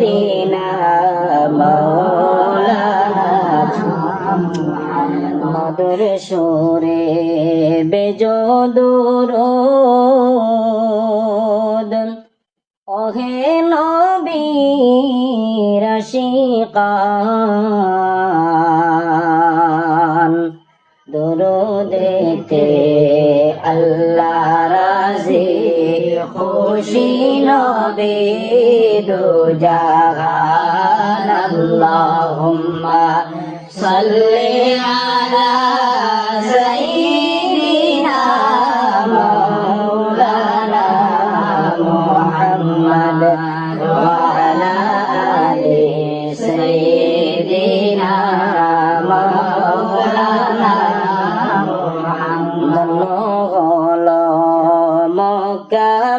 দিনা মদর সুরে বেজদুর ওহে নবী রশিকান দুরু দেখতে আল্লাহ রাজি। খুশি নবে দু জাগান আল্লাহুম্মা সাল্লি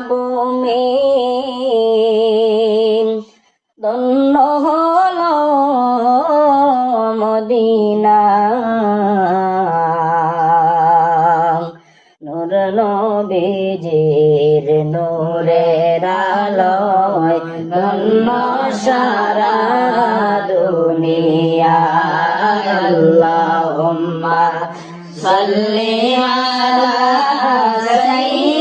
ভূমি ধন্য হল মদিনা। নূর নবীজির নূরের আলোয় ধন্য সারা দুনিয়া। আল্লাহুম্মা সাল্লি আলা সাইয়্যিদিনা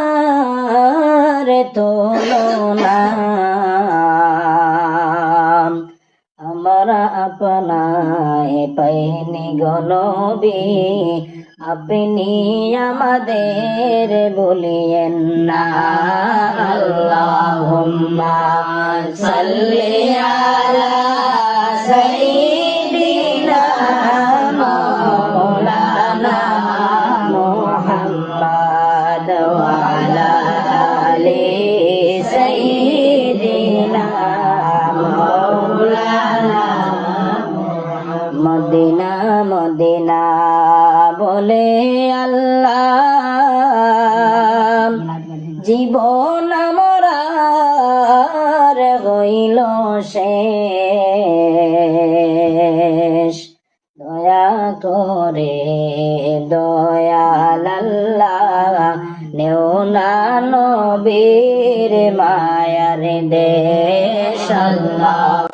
আপনায় পাইনি গনবি আপনি আমাদের বলিয়েন না আল্লাহুম্মা সাল্লি মদিনা মদিনা বলে আল্লাহ। জীবন আমরার হইল শেষ। দয়া করে দয়াল নেও না নবীর মায়ার দেশ। আল্লাহ